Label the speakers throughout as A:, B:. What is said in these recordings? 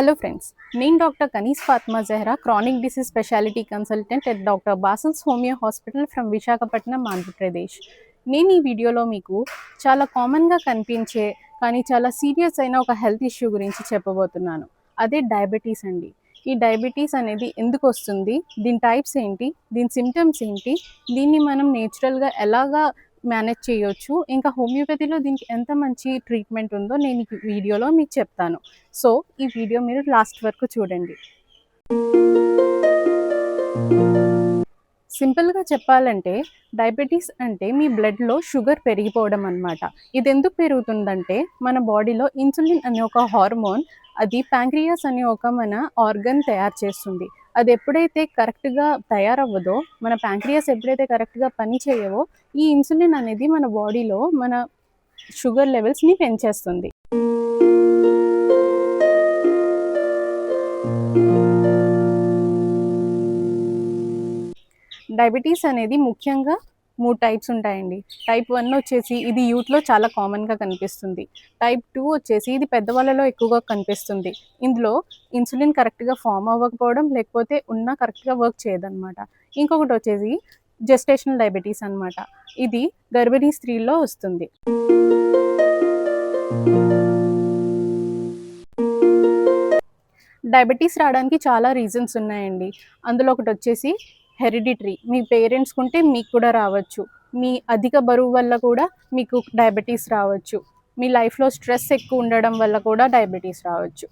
A: Hello friends నేను doctor Kaneez Fatima Zehra chronic disease speciality consultant at doctor Basals homeo hospital from Visakhapatnam Andhra Pradesh. నేను ఈ వీడియోలో మీకు చాలా కామన్గా కనిపించే కానీ చాలా సీరియస్ అయిన ఒక హెల్త్ ఇష్యూ గురించి చెప్పబోతున్నాను. అదే డయాబెటీస్ అండి. ఈ డయాబెటీస్ అనేది ఎందుకు వస్తుంది? దీని టైప్స్ ఏంటి? దీని సిమ్టమ్స్ ఏంటి? దీన్ని మనం నేచురల్గా ఎలాగా మేనేజ్ చేయొచ్చు. ఇంకా హోమియోపతిలో దీనికి ఎంత మంచి ట్రీట్మెంట్ ఉందో నేను ఈ వీడియోలో మీకు చెప్తాను. సో ఈ వీడియో మీరు లాస్ట్ వరకు చూడండి. సింపుల్గా చెప్పాలంటే డయాబెటీస్ అంటే మీ బ్లడ్లో షుగర్ పెరిగిపోవడం అనమాట ఇది ఎందుకు పెరుగుతుందంటే మన బాడీలో ఇన్సులిన్ అనే ఒక హార్మోన్ అది ప్యాంక్రియాస్ అనే ఒక మన ఆర్గన్ తయారు చేస్తుంది. అది ఎప్పుడైతే కరెక్ట్గా తయారవ్వదో మన ప్యాంక్రియాస్ ఎప్పుడైతే కరెక్ట్గా పని చేయవో ఈ ఇన్సులిన్ అనేది మన బాడీలో మన షుగర్ లెవెల్స్ని పెంచేస్తుంది. డయాబెటీస్ అనేది ముఖ్యంగా మూడు టైప్స్ ఉంటాయండి. టైప్ వన్ వచ్చేసి ఇది యూత్లో చాలా కామన్గా కనిపిస్తుంది. టైప్ టూ వచ్చేసి ఇది పెద్దవాళ్ళలో ఎక్కువగా కనిపిస్తుంది. ఇందులో ఇన్సులిన్ కరెక్ట్గా ఫామ్ అవ్వకపోవడం లేకపోతే ఉన్నా కరెక్ట్గా వర్క్ చేయదన్నమాట. ఇంకొకటి వచ్చేసి జెస్టేషనల్ డయాబెటీస్ అనమాట ఇది గర్భిణీ స్త్రీల్లో వస్తుంది. డయాబెటీస్ రావడానికి చాలా రీజన్స్ ఉన్నాయండి. అందులో ఒకటి వచ్చేసి హెరిడిటరీ. మీ పేరెంట్స్ ఉంటే మీకు కూడా రావచ్చు. మీ అధిక బరువు వల్ల కూడా మీకు డయాబెటీస్ రావచ్చు. మీ లైఫ్లో స్ట్రెస్ ఎక్కువ ఉండడం వల్ల కూడా డయాబెటీస్ రావచ్చు.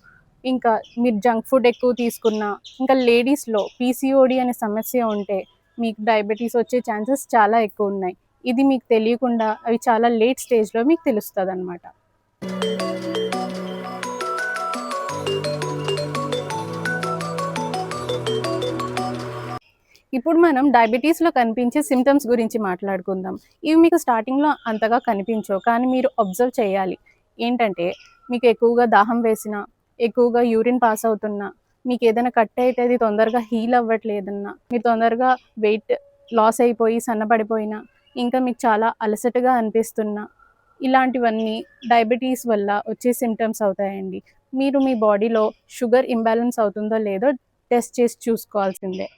A: ఇంకా మీరు జంక్ ఫుడ్ ఎక్కువ తీసుకున్నా ఇంకా లేడీస్లో పీసీఓడి అనే సమస్య ఉంటే మీకు డయాబెటీస్ వచ్చే ఛాన్సెస్ చాలా ఎక్కువ ఉన్నాయి. ఇది మీకు తెలియకుండా అవి చాలా లేట్ స్టేజ్లో మీకు తెలుస్తుంది అనమాట ఇప్పుడు మనం డయాబెటీస్లో కనిపించే సిమ్టమ్స్ గురించి మాట్లాడుకుందాం. ఇవి మీకు స్టార్టింగ్లో అంతగా కనిపించవు కానీ మీరు అబ్జర్వ్ చేయాలి. ఏంటంటే మీకు ఎక్కువగా దాహం వేసిన ఎక్కువగా యూరిన్ పాస్ అవుతున్నా మీకు ఏదైనా కట్ అయితే అది తొందరగా హీల్ అవ్వట్లేదన్నా మీరు తొందరగా వెయిట్ లాస్ అయిపోయి సన్నపడిపోయినా ఇంకా మీకు చాలా అలసటగా అనిపిస్తున్నా ఇలాంటివన్నీ డయాబెటీస్ వల్ల వచ్చే సిమ్టమ్స్ అవుతాయండి. మీరు మీ బాడీలో షుగర్ ఇంబ్యాలెన్స్ అవుతుందో లేదో టెస్ట్ చేసి చూసుకోవాల్సిందే.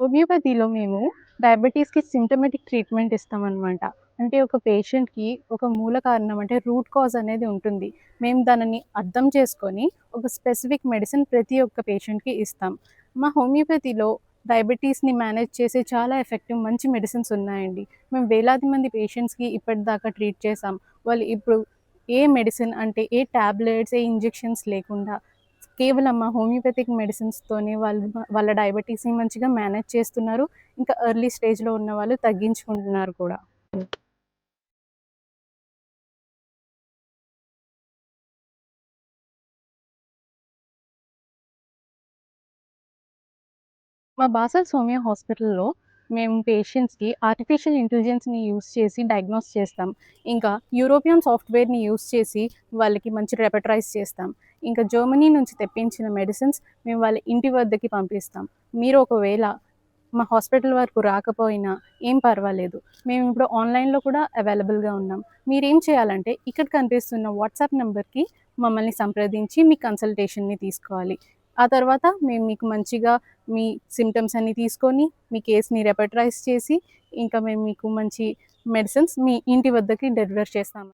A: హోమియోపతిలో మేము డయాబెటీస్కి సిమ్టమెటిక్ ట్రీట్మెంట్ ఇస్తామన్నమాట. అంటే ఒక పేషెంట్కి ఒక మూల కారణం అంటే రూట్ కాజ్ అనేది ఉంటుంది. మేము దానిని అర్థం చేసుకొని ఒక స్పెసిఫిక్ మెడిసిన్ ప్రతి ఒక్క పేషెంట్కి ఇస్తాం. మా హోమియోపతిలో డయాబెటీస్ని మేనేజ్ చేసే చాలా ఎఫెక్టివ్ మంచి మెడిసిన్స్ ఉన్నాయండి. మేము వేలాది మంది పేషెంట్స్కి ఇప్పటిదాకా ట్రీట్ చేసాం వాళ్ళు ఇప్పుడు ఏ మెడిసిన్ అంటే ఏ ట్యాబ్లెట్స్ ఏ ఇంజెక్షన్స్ లేకుండా కేవలం ఆ హోమియోపతిక్ మెడిసిన్స్తోనే వాళ్ళు వాళ్ళ డయాబెటీస్ని మంచిగా మేనేజ్ చేస్తున్నారు. ఇంకా ఎర్లీ స్టేజ్లో ఉన్న వాళ్ళు తగ్గించుకుంటున్నారు కూడా. మా బాసల్స్ హోమియో హాస్పిటల్లో మేము పేషెంట్స్కి ఆర్టిఫిషియల్ ఇంటెలిజెన్స్ని యూస్ చేసి డయాగ్నోస్ చేస్తాం. ఇంకా యూరోపియన్ సాఫ్ట్వేర్ని యూస్ చేసి వాళ్ళకి మంచి రెపటరైజ్ చేస్తాం. ఇంకా జర్మనీ నుంచి తెప్పించిన మెడిసిన్స్ మేము వాళ్ళ ఇంటి వద్దకి పంపిస్తాం. మీరు ఒకవేళ మా హాస్పిటల్ వరకు రాకపోయినా ఏం పర్వాలేదు. మేము ఇప్పుడు ఆన్లైన్లో కూడా అవైలబుల్గా ఉన్నాం. మీరు ఏం చేయాలంటే ఇక్కడ కనిపిస్తున్న వాట్సాప్ నెంబర్కి మమ్మల్ని సంప్రదించి మీ కన్సల్టేషన్ని తీసుకోవాలి. ఆ తర్వాత మేము మీకు మంచిగా మీ సిమ్టమ్స్ అన్ని తీసుకొని మీ కేస్ని రెపటరైజ్ చేసి ఇంకా మేము మీకు మంచి మెడిసిన్స్ మీ ఇంటి వద్దకి డెలివర్ చేస్తాము.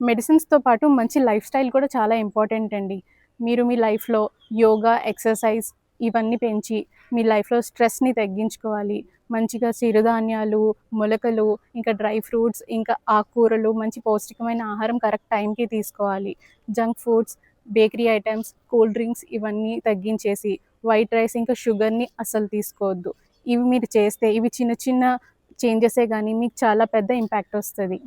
A: మెడిసిన్స్తో పాటు మంచి లైఫ్ స్టైల్ కూడా చాలా ఇంపార్టెంట్ అండి. మీరు మీ లైఫ్లో యోగా ఎక్సర్సైజ్ ఇవన్నీ పెంచి మీ లైఫ్లో స్ట్రెస్ని తగ్గించుకోవాలి. మంచిగా చిరుధాన్యాలు మొలకలు ఇంకా డ్రై ఫ్రూట్స్ ఇంకా ఆకుకూరలు మంచి పౌష్టికమైన ఆహారం కరెక్ట్ టైంకి తీసుకోవాలి. Junk foods bakery items cool drinks ఇవన్నీ తగ్గించేసి వైట్ రైస్ ఇంకా షుగర్ని అసలు తీసుకోవద్దు. ఇవి మీరు చేస్తే ఇవి చిన్న చిన్న చేంజెసే కానీ మీకు చాలా పెద్ద ఇంపాక్ట్ వస్తుంది.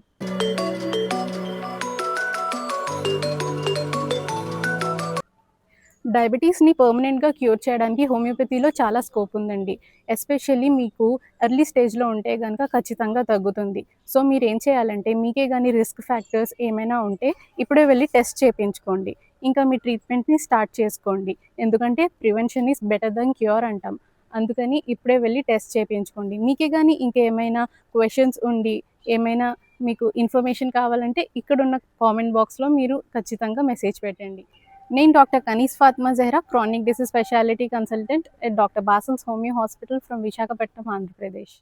A: డయాబెటీస్ని పర్మనెంట్గా క్యూర్ చేయడానికి హోమియోపతిలో చాలా స్కోప్ ఉందండి. ఎస్పెషల్లీ మీకు ఎర్లీ స్టేజ్లో ఉంటే కనుక ఖచ్చితంగా తగ్గుతుంది. సో మీరు ఏం చేయాలంటే మీకే కానీ రిస్క్ ఫ్యాక్టర్స్ ఏమైనా ఉంటే ఇప్పుడే వెళ్ళి టెస్ట్ చేయించుకోండి ఇంకా మీ ట్రీట్మెంట్ని స్టార్ట్ చేసుకోండి. ఎందుకంటే prevention is better than cure అంటాం. అందుకని ఇప్పుడే వెళ్ళి టెస్ట్ చేయించుకోండి మీకే కానీ ఇంకేమైనా క్వశ్చన్స్ ఉండి ఏమైనా మీకు ఇన్ఫర్మేషన్ కావాలంటే ఇక్కడున్న కామెంట్ బాక్స్లో మీరు ఖచ్చితంగా మెసేజ్ పెట్టండి. నేను doctor Kaneez Fatima Zehra chronic disease speciality consultant at doctor Basals homeo hospital from Visakhapatnam Andhra Pradesh